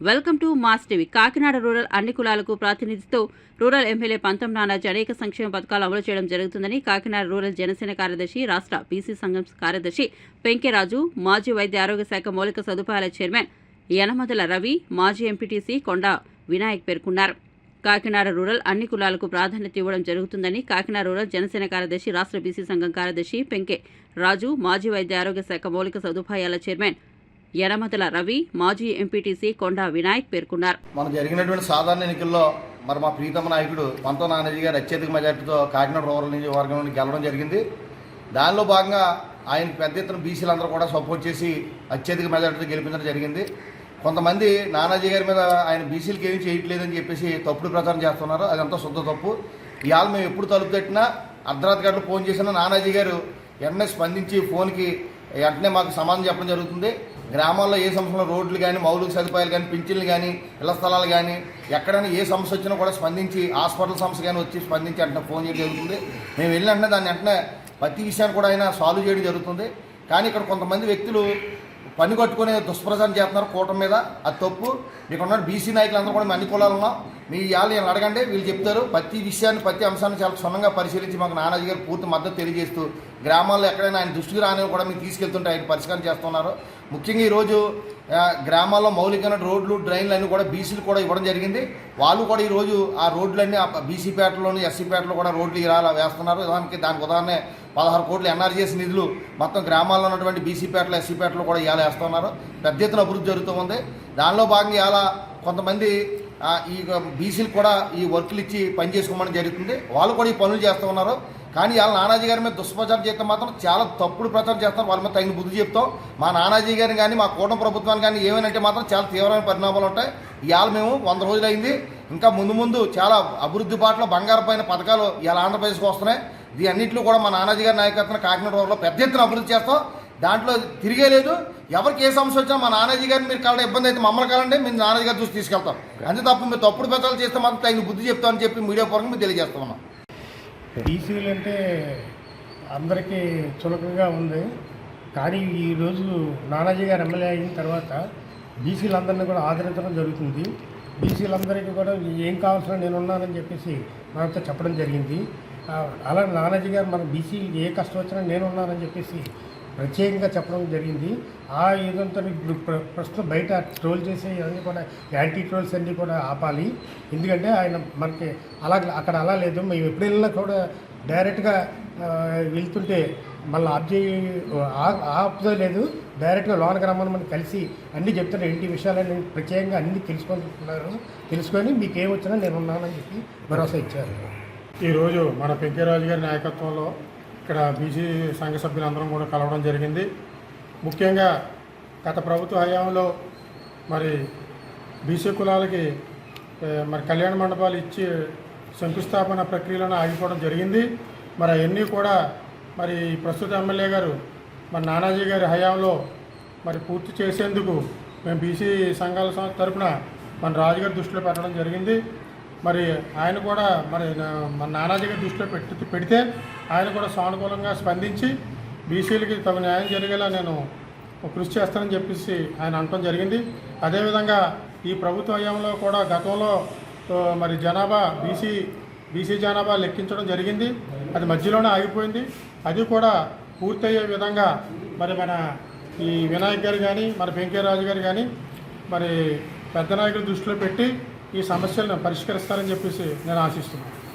Welcome to mass TV. Kakinada rural అన్ని కులాలకు ప్రాతినిధ్యంతో rural MLA పంతం నానాజీ అనేక సంక్షేమ పథకాలు అమలు చేయడం జరుగుతుందని కాకినాడ రూరల్ జనసేన కార్యదర్శి రాష్ట్ర బీసీ సంఘం కార్యదర్శి పెంకెరాజు మాజీ వైద్య ఆరోగ్య శాఖ మౌలిక సదుపాయాల చైర్మన్ యనమదల రవి మాజీ ఎంపీటీసీ కొండ వినాయక్ పేర్కొన్నారు. కాకినాడ రూరల్ అన్ని కులాలకు ప్రాధాన్యత ఇవ్వడం జరుగుతుందని కాకినాడ రూరల్ జనసేన కార్యదర్శి రాష్ట్ర బీసీ సంఘం కార్యదర్శి పెంకే రాజు మాజీ వైద్య ఆరోగ్య శాఖ మౌలిక సదుపాయాల చైర్మన్ యనమదల రవి మాజీ ఎంపీటీసీ కొండా వినాయక్ పేర్కొన్నారు. మన జరిగినటువంటి సాధారణ ఎన్నికల్లో మరి మా ప్రీతమ నాయకుడు పంతో నానాజీ గారు అత్యధిక మెజార్టీతో కాకినాడ రూరల్ నియోజకవర్గం నుండి గెలవడం జరిగింది. దానిలో భాగంగా ఆయన పెద్ద ఎత్తున బీసీలందరూ కూడా సపోర్ట్ చేసి అత్యధిక మెజార్టీతో గెలిపించడం జరిగింది. కొంతమంది నానాజీ గారి మీద ఆయన బీసీలకి ఏమీ చేయట్లేదని చెప్పేసి తప్పుడు ప్రచారం చేస్తున్నారు. అదంతా శుద్ధ తప్పు. ఇవాళ మేము ఎప్పుడు తలుపు తట్టినా అర్ధరాత్రి గంటలు ఫోన్ చేసినా నానాజీ గారు వెంటనే స్పందించి ఫోన్కి వెంటనే మాకు సమాధానం చెప్పడం జరుగుతుంది. గ్రామాల్లో ఏ సమస్యలో రోడ్లు కానీ మౌలిక సదుపాయాలు కానీ పింఛన్లు కానీ ఇళ్ళ స్థలాలు కానీ ఎక్కడైనా ఏ సమస్య వచ్చినా కూడా స్పందించి హాస్పిటల్ సమస్య కానీ వచ్చి స్పందించి వెంటనే ఫోన్ చేయడం జరుగుతుంది. మేము వెళ్ళిన వెంటనే దాన్ని వెంటనే ప్రతి విషయాన్ని కూడా ఆయన సాల్వ్ చేయడం జరుగుతుంది. కానీ ఇక్కడ కొంతమంది వ్యక్తులు పని కట్టుకునే దుష్ప్రచారం చేస్తున్నారు కూటమి మీద. అది తప్పు. ఇక్కడ ఉన్న బీసీ నాయకులందరూ కూడా మేము అన్ని కులాలు ఉన్నాం. మీ ఇవాళ నేను అడగండి? వీళ్ళు చెప్తారు ప్రతి విషయాన్ని ప్రతి అంశాన్ని చాలా క్షుణ్ణంగా పరిశీలించి మాకు నానాజీ గారు పూర్తి మద్దతు తెలియజేస్తూ గ్రామాల్లో ఎక్కడైనా ఆయన దృష్టికి రానివి కూడా మీరు తీసుకెళ్తుంటే ఆయన పరిష్కారం చేస్తున్నారు. ముఖ్యంగా ఈరోజు గ్రామాల్లో మౌలికమైన రోడ్లు డ్రైన్లు అన్నీ కూడా బీసీలు కూడా ఇవ్వడం జరిగింది. వాళ్ళు కూడా ఈరోజు ఆ రోడ్లన్నీ ఆ బీసీ పేటలోని ఎస్సీ పేటలో కూడా రోడ్లు ఇలా వేస్తున్నారు. దానికి దానికి ఉదాహరణ పదహారు కోట్లు ఎన్ఆర్జీఎస్ నిధులు మొత్తం గ్రామాల్లో ఉన్నటువంటి బీసీ పేటలు ఎస్సీ పేటలు కూడా ఇవాళ వేస్తున్నారు. పెద్ద ఎత్తున అభివృద్ధి జరుగుతూ ఉంది. దానిలో భాగంగా ఇవాళ కొంతమంది ఈ బీసీలు కూడా ఈ వర్కులు ఇచ్చి పని చేసుకోమని జరుగుతుంది. వాళ్ళు కూడా ఈ పనులు చేస్తూ ఉన్నారు. కానీ వాళ్ళ నానాజీ గారి మీద దుష్ప్రచారం చేయడం మాత్రం చాలా తప్పుడు ప్రచారం చేస్తారు వాళ్ళ మీద తగిన బుద్ధి చెప్తాం. మా నానాజీ గారిని కానీ మా కూటమి ప్రభుత్వాన్ని కానీ ఏమైనా మాత్రం చాలా తీవ్రమైన పరిణామాలు ఉంటాయి. ఇవాళ మేము వంద రోజులు అయింది. ఇంకా ముందు ముందు చాలా అభివృద్ధి బాటలో బంగారు పైన పథకాలు ఇవాళ ఆంధ్రప్రదేశ్కి వస్తున్నాయి. ఈ అన్నింటిలో కూడా మా నానాజీ గారి నాయకత్వం కాకినాడ రోడ్లో పెద్ద ఎత్తున అభివృద్ధి చేస్తాం. దాంట్లో తిరిగే లేదు. ఎవరికి ఏ సమస్య వచ్చినా మా నానాజీ గారిని మీరు కలడం ఇబ్బంది అయితే మమ్మల్ని కలండి మేము నానాజీ గారు చూసి తీసుకెళ్తాం. అంతే తప్ప మీరు తప్పుడు పెద్దలు చేస్తే మాత్రం తగిన బుద్ధి చెప్తామని చెప్పి మీడియా పరంగా మీరు తెలియజేస్తా ఉన్నాం. బీసీలు అంటే అందరికీ చులకగా ఉంది. కానీ ఈరోజు నానాజీ గారు ఎమ్మెల్యే అయిన తర్వాత బీసీలందరినీ కూడా ఆదరించడం జరుగుతుంది. బీసీలందరికీ కూడా ఏం కావాల్సిన నేను ఉన్నానని చెప్పేసి మనతో చెప్పడం జరిగింది. అలా నానాజీ గారు మన బీసీ ఏ కష్టం వచ్చినా నేనున్నానని చెప్పేసి ప్రత్యేకంగా చెప్పడం జరిగింది. ఆ ఏదంతా ఇప్పుడు ప్ర- ప్రస్తుతం బయట ట్రోల్ చేసే అన్నీ కూడా యాంటీ ట్రోల్స్ అన్నీ కూడా ఆపాలి. ఎందుకంటే ఆయన మనకి అలా అక్కడ అలా లేదు. మేము ఎప్పుడు వెళ్ళినా కూడా డైరెక్ట్గా వెళ్తుంటే మళ్ళీ ఆప్ చేయి ఆపుదో లేదు. డైరెక్ట్గా లోనకి రమ్మని మనం కలిసి అన్నీ చెప్తున్నారు ఇంటి విషయాలన్నీ ప్రత్యేకంగా అన్నీ తెలుసుకుంటున్నారు. తెలుసుకొని మీకు ఏమొచ్చినా నేను ఉన్నానని చెప్పి భరోసా ఇచ్చారు. ఈరోజు మన పెంకేరాజు గారి నాయకత్వంలో ఇక్కడ బీసీ సంఘ సభ్యులందరం కూడా కలవడం జరిగింది. ముఖ్యంగా గత ప్రభుత్వ హయాంలో మరి బీసీ కులాలకి మరి కళ్యాణ మండపాలు ఇచ్చి శంకుస్థాపన ప్రక్రియలను ఆగిపోవడం జరిగింది. మరి అవన్నీ కూడా మరి ప్రస్తుత ఎమ్మెల్యే గారు మరి నానాజీ గారి హయాంలో మరి పూర్తి చేసేందుకు మేము బీసీ సంఘాల తరఫున మన రాజుగారి దృష్టిలో పెట్టడం జరిగింది. మరి ఆయన కూడా మరి మన నానాజీ గారి దృష్టిలో పెట్టి పెడితే ఆయన కూడా సానుకూలంగా స్పందించి బీసీలకి తమ న్యాయం జరిగేలా నేను కృషి చేస్తానని చెప్పేసి ఆయన అనటం జరిగింది. అదేవిధంగా ఈ ప్రభుత్వ హయాంలో కూడా గతంలో మరి జనాభా బీసీ బీసీ జనాభా లెక్కించడం జరిగింది. అది మధ్యలోనే ఆగిపోయింది. అది కూడా పూర్తయ్యే విధంగా మరి మన ఈ వినాయక్ గారు కానీ మన వెంకయ్యరాజు గారు కానీ మరి పెద్ద నాయకుల దృష్టిలో పెట్టి ఈ సమస్యలను పరిష్కరిస్తారని చెప్పేసి నేను ఆశిస్తున్నాను.